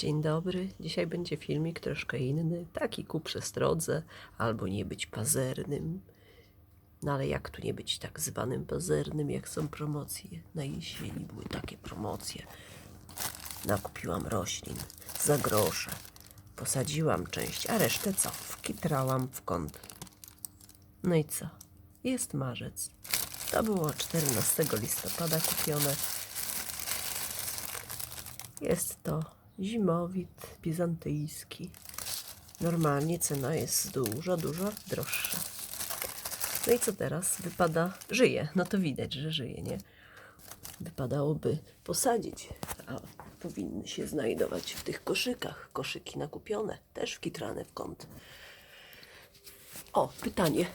Dzień dobry. Dzisiaj będzie filmik troszkę inny. Taki ku przestrodze, albo nie być pazernym. No ale jak tu nie być tak zwanym pazernym, jak są promocje? Na jesieni były takie promocje. Nakupiłam roślin za grosze. Posadziłam część, a resztę co? Wkitrałam w kąt. No i co? Jest marzec. To było 14 listopada kupione. Jest to zimowit bizantyjski. Normalnie cena jest dużo, dużo droższa. No i co teraz? Wypada, żyje. No to widać, że żyje, nie? Wypadałoby posadzić, a powinny się znajdować w tych koszykach. Koszyki nakupione, też wkitrane w kąt. O, pytanie.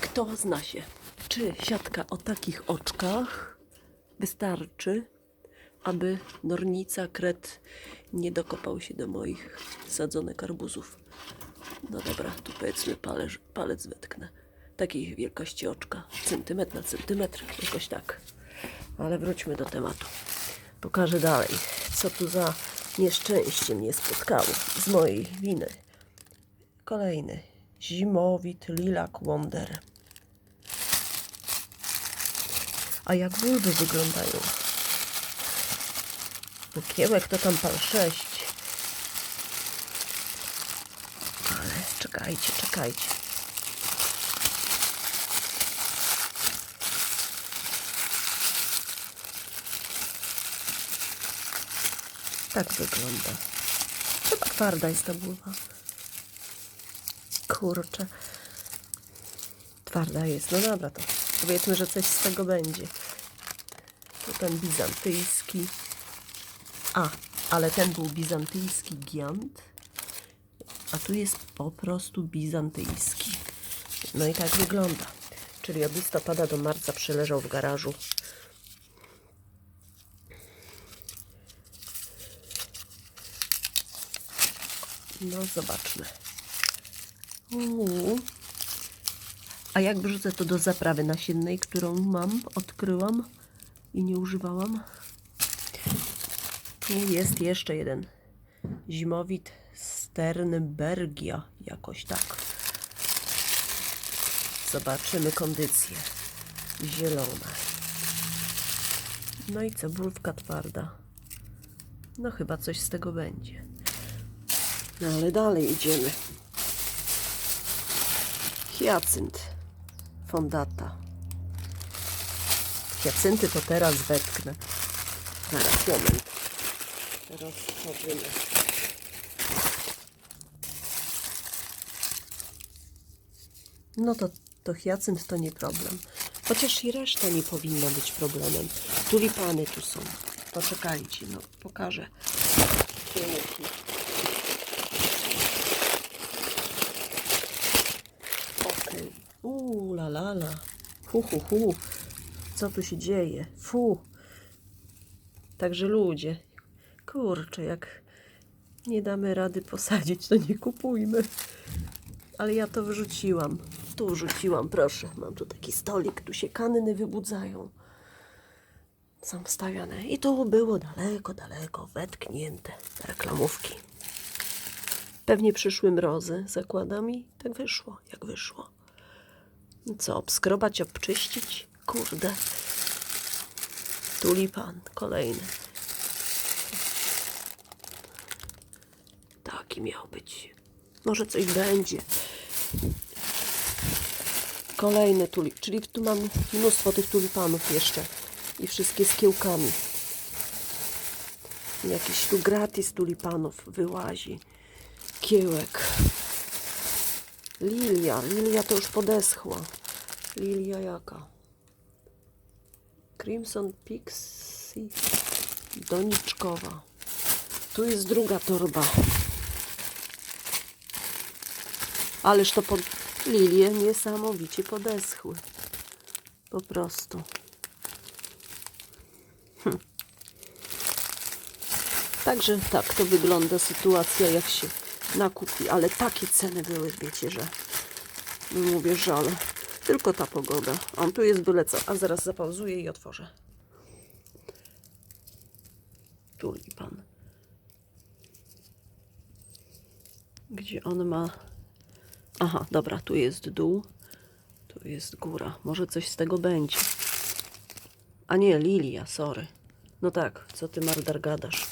Kto zna się? Czy siatka o takich oczkach wystarczy, aby nornica, kret nie dokopał się do moich sadzonek arbuzów? No dobra, tu powiedzmy palec, palec wetknę. Takiej wielkości oczka, centymetr na centymetr, jakoś tak. Ale wróćmy do tematu. Pokażę dalej, co tu za nieszczęście mnie spotkało z mojej winy. Kolejny. Zimowit Lilac Wonder. A jak bulwy wyglądają? Bukiełek to tam pan sześć. Ale czekajcie, czekajcie. Tak wygląda. Chyba twarda jest ta bulwa. Kurczę. Twarda jest. No dobra, to powiedzmy, że coś z tego będzie. To ten bizantyjski. A, ale ten był bizantyjski giant. A tu jest po prostu bizantyjski. No i tak wygląda. Czyli od listopada do marca przeleżał w garażu. No, zobaczmy. Uuu. A jak wrzucę to do zaprawy nasiennej, którą mam, odkryłam i nie używałam? Tu jest jeszcze jeden. Zimowit Sternbergia, jakoś tak. Zobaczymy kondycję. Zielone. No i cebulka twarda. No chyba coś z tego będzie. No ale dalej idziemy. Hiacynt. Fondata. Hiacynty to teraz wetknę. Zaraz, moment. Teraz wchodzimy. No to, to hiacynt to nie problem. Chociaż i reszta nie powinna być problemem. Tulipany tu są. Poczekajcie, no pokażę. Kiełki. Okej. Uuu, la la la. Hu, hu, hu. Co tu się dzieje? Fu. Także ludzie, kurczę, jak nie damy rady posadzić, to nie kupujmy. Ale ja to wyrzuciłam. Tu wrzuciłam, proszę. Mam tu taki stolik, tu się kanny wybudzają. Są wstawiane. I to było daleko, daleko, wetknięte reklamówki. Pewnie przyszły mrozy, zakładam i tak wyszło, jak wyszło. Co, obskrobać, obczyścić? Kurde. Tulipan, kolejny. Miał być. Może coś będzie. Kolejny tulip, czyli tu mam mnóstwo tych tulipanów jeszcze. I wszystkie z kiełkami. Jakiś tu gratis tulipanów wyłazi. Kiełek. Lilia. Lilia to już podeschła. Lilia jaka? Crimson Pixie doniczkowa. Tu jest druga torba. Ależ to pod... lilie niesamowicie podeschły. Po prostu. Hm. Także tak to wygląda sytuacja, jak się nakupi. Ale takie ceny były, wiecie, że mówię, żal. Tylko ta pogoda. On tu jest byle co. A zaraz zapauzuję i otworzę. Tulipan. Gdzie on ma. Aha, dobra, tu jest dół, tu jest góra. Może coś z tego będzie. A nie, lilia, sorry. No tak, co ty Mardar gadasz?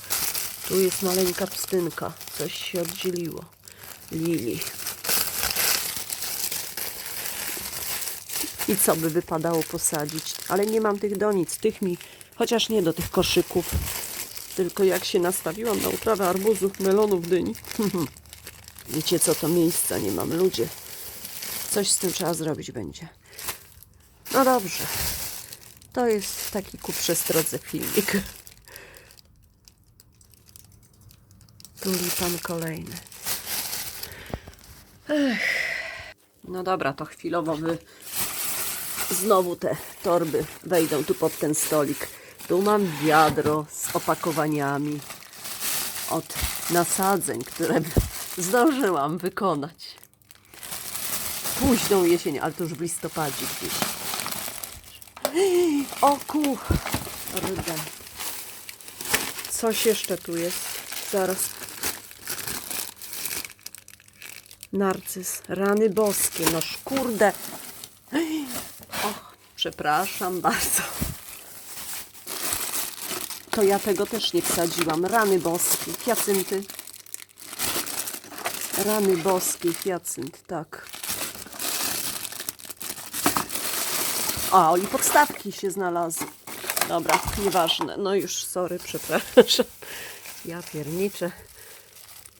Tu jest maleńka pstynka, coś się oddzieliło. Lili. I co by wypadało posadzić? Ale nie mam tych donic, tych mi, chociaż nie do tych koszyków. Tylko jak się nastawiłam na uprawę arbuzów, melonów, dyni. Wiecie co, to miejsca nie mam, ludzie. Coś z tym trzeba zrobić będzie. No dobrze. To jest taki ku przestrodze filmik. Tulipan kolejny. Ech. No dobra, to chwilowo wy znowu te torby wejdą tu pod ten stolik. Tu mam wiadro z opakowaniami od nasadzeń, które zdążyłam wykonać. Późną jesień, ale to już w listopadzie gdzieś. O kurde. Coś jeszcze tu jest. Zaraz. Narcyz. Rany boskie. No kurde. Och, przepraszam bardzo. To ja tego też nie wsadziłam. Rany boskie. Hiacynty. Rany boskie. Hiacynt, tak. A, i podstawki się znalazły. Dobra, nieważne. No już, sorry, przepraszam. Ja pierniczę,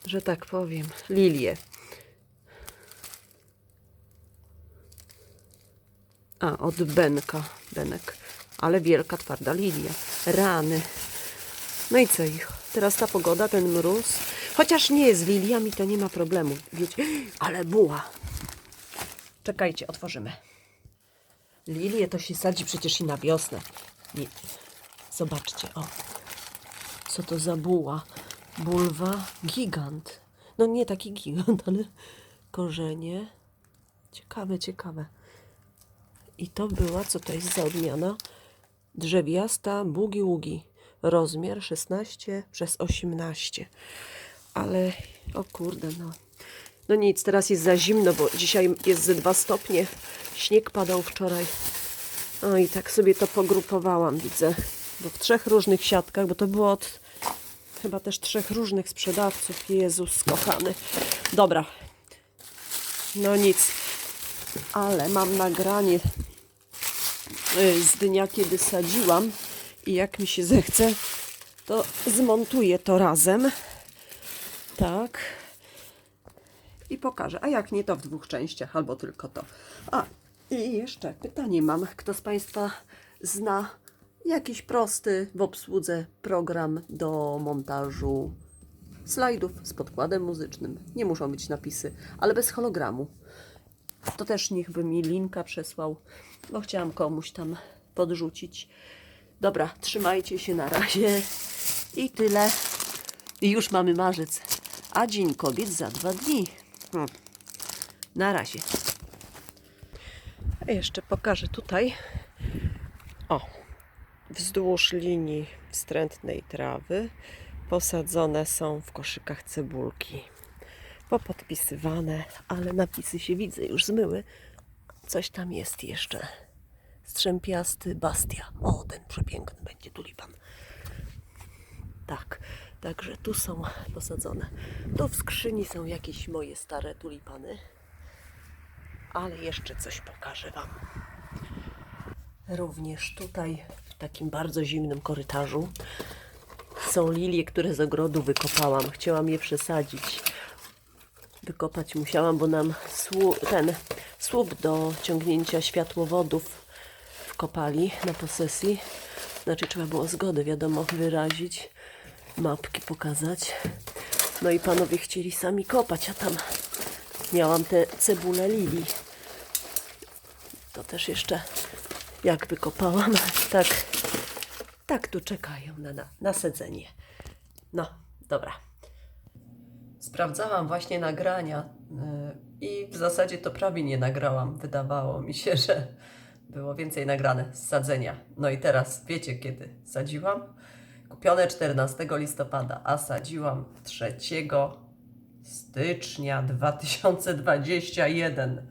że tak powiem. Lilię. A, od Benka. Benek. Ale wielka, twarda lilia. Rany. No i co ich? Teraz ta pogoda, ten mróz. Chociaż nie z liliami, to nie ma problemu. Wiecie, ale buła. Czekajcie, otworzymy. Lilię to się sadzi przecież i na wiosnę. Nie. Zobaczcie, o. Co to za buła? Bulwa gigant. No nie taki gigant, ale korzenie. Ciekawe, ciekawe. I to była, co to jest za odmiana? Drzewiasta bugi ługi. Rozmiar 16 przez 18. Ale, o kurde, no. No nic, teraz jest za zimno, bo dzisiaj jest ze 2 stopnie. Śnieg padał wczoraj. No i tak sobie to pogrupowałam, widzę. Bo w trzech różnych siatkach, bo to było od chyba też trzech różnych sprzedawców. Jezus kochany. Dobra. No nic. Ale mam nagranie y, z dnia, kiedy sadziłam i jak mi się zechce, to zmontuję to razem. Tak. I pokażę. A jak nie, to w dwóch częściach, albo tylko to. A, i jeszcze pytanie mam. Kto z Państwa zna jakiś prosty w obsłudze program do montażu slajdów z podkładem muzycznym? Nie muszą być napisy, ale bez hologramu. To też niech by mi linka przesłał, bo chciałam komuś tam podrzucić. Dobra, trzymajcie się na razie. I tyle. I już mamy marzec, a Dzień Kobiet za dwa dni. Hmm. Na razie. Jeszcze pokażę tutaj. O, wzdłuż linii wstrętnej trawy posadzone są w koszykach cebulki. Popodpisywane, ale napisy się widzę już zmyły. Coś tam jest jeszcze. Strzępiasty bastia. O, ten przepiękny będzie tulipan. Tak, także tu są posadzone. Tu w skrzyni są jakieś moje stare tulipany. Ale jeszcze coś pokażę Wam. Również tutaj, w takim bardzo zimnym korytarzu, są lilie, które z ogrodu wykopałam. Chciałam je przesadzić. Wykopać musiałam, bo nam słu- ten słup do ciągnięcia światłowodów wkopali na posesji. Znaczy trzeba było zgodę, wiadomo, wyrazić, mapki pokazać. No i panowie chcieli sami kopać, a tam miałam te cebule lilii. To też jeszcze jak wykopałam, tak, tak tu czekają na, na nasadzenie. No, dobra. Sprawdzałam właśnie nagrania yy, i w zasadzie to prawie nie nagrałam. Wydawało mi się, że było więcej nagrane z sadzenia. No i teraz wiecie kiedy sadziłam? Kupione 14 listopada, a sadziłam 3 stycznia 2021.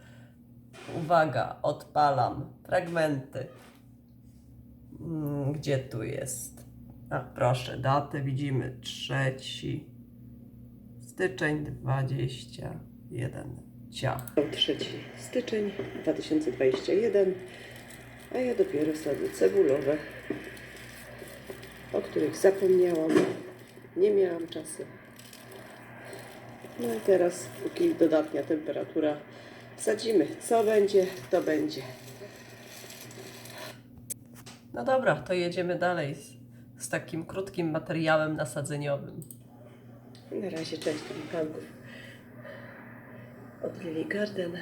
Uwaga, odpalam fragmenty. Mm, Gdzie tu jest? A proszę, datę widzimy. Trzeci styczeń 21. Ciach. 3 styczeń 2021, a ja dopiero sadzę cebulowe, o których zapomniałam, nie miałam czasu. No i teraz, póki dodatnia temperatura, sadzimy. Co będzie, to będzie. No dobra, to jedziemy dalej z, z takim krótkim materiałem nasadzeniowym. Na razie część tulipanków od Lily Garden.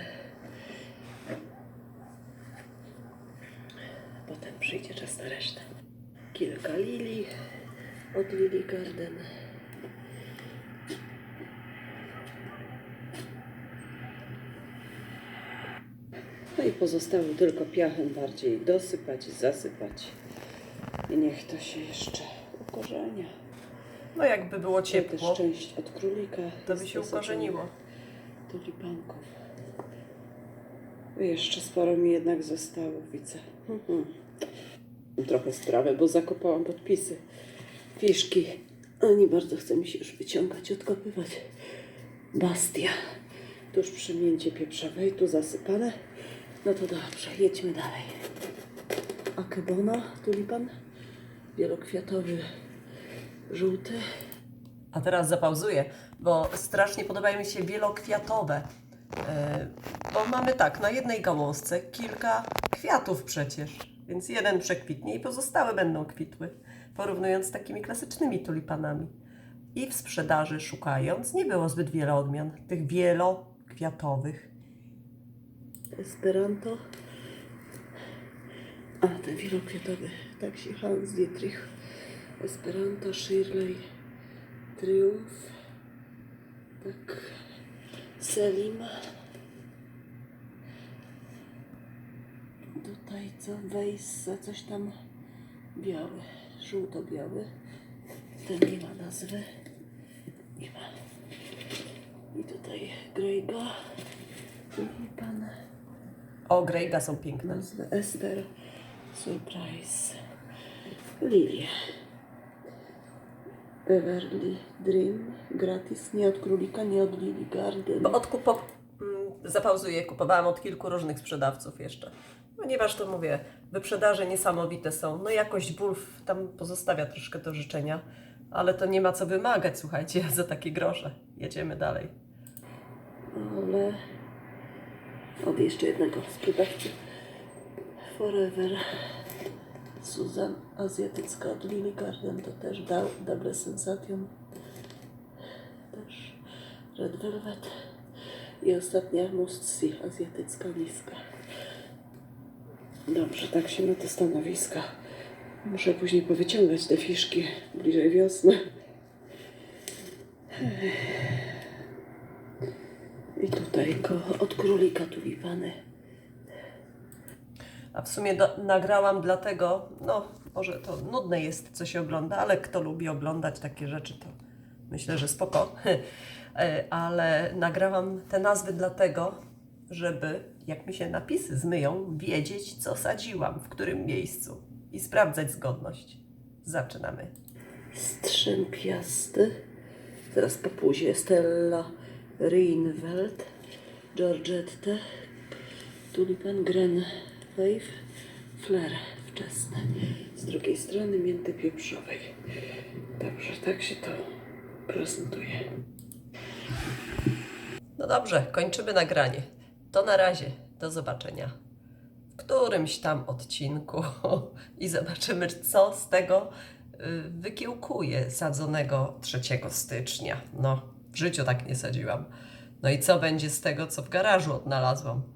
Potem przyjdzie czas na resztę. Kilka lili od Lily Garden. No i pozostało tylko piachem bardziej dosypać, zasypać. I niech to się jeszcze ukorzenia. No jakby było Też ciepło, część od królika. to jest by się ukorzeniło. Tulipanków. Jeszcze sporo mi jednak zostało, widzę. Mhm. Trochę sprawę, bo zakopałam podpisy. Fiszki. A nie bardzo chce mi się już wyciągać, odkopywać. Bastia. Tuż przy mięcie pieprzowej, tu zasypane. No to dobrze, jedźmy dalej. Akebona, tulipan. Wielokwiatowy, żółty. A teraz zapauzuję, bo strasznie podobają mi się wielokwiatowe. E, Bo mamy tak, na jednej gałązce kilka kwiatów przecież, więc jeden przekwitnie i pozostałe będą kwitły, porównując z takimi klasycznymi tulipanami. I w sprzedaży szukając, nie było zbyt wiele odmian tych wielokwiatowych. Esperanto. A, ten wielokwiatowy. Tak się Hans Dietrich. Esperanto, Shirley, Triumf. Tak. Selim. Tutaj co? Wejsa, coś tam biały. Żółto-biały. Ten nie ma nazwy. Nie ma. I tutaj Greyga. I pan O, grejga są piękne. nazwę Ester Surprise Lilie Beverly Dream gratis, nie od królika, nie od Lily Garden Bo od kupo... mm, zapauzuję, kupowałam od kilku różnych sprzedawców jeszcze. Ponieważ to mówię, wyprzedaże niesamowite są. No jakość Wolf tam pozostawia troszkę do życzenia, ale to nie ma co wymagać, słuchajcie, za takie grosze. Jedziemy dalej. ale od jeszcze jednego sprzedawcy Forever Susan azjatycka od Lily Garden to też da, Double Sensation też Red Velvet. I ostatnia Must See azjatycka niska dobrze, tak się na te stanowiska. Muszę później powyciągać te fiszki bliżej wiosny. I tutaj ko- od królika tulipany A w sumie do, nagrałam dlatego, no może to nudne jest, co się ogląda, ale kto lubi oglądać takie rzeczy, to myślę, że spoko. E, ale nagrałam te nazwy dlatego, żeby, jak mi się napisy zmyją, wiedzieć, co sadziłam, w którym miejscu i sprawdzać zgodność. Zaczynamy. strzępiasty. Teraz po puzie Stella Reinveld, Georgette, Tulipan Gren Wave, Flair wczesne. Z drugiej strony mięty pieprzowej. Dobrze, tak się to prezentuje. No dobrze, kończymy nagranie. To na razie. Do zobaczenia w którymś tam odcinku i zobaczymy, co z tego y, wykiełkuje sadzonego 3 stycznia. No, w życiu tak nie sadziłam. No i co będzie z tego, co w garażu odnalazłam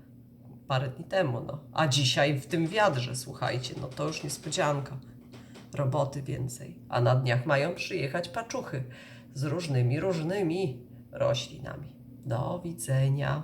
parę dni temu, no. A dzisiaj w tym wiadrze, słuchajcie, no to już niespodzianka. Roboty więcej. A na dniach mają przyjechać paczuchy z różnymi, różnymi roślinami. Do widzenia.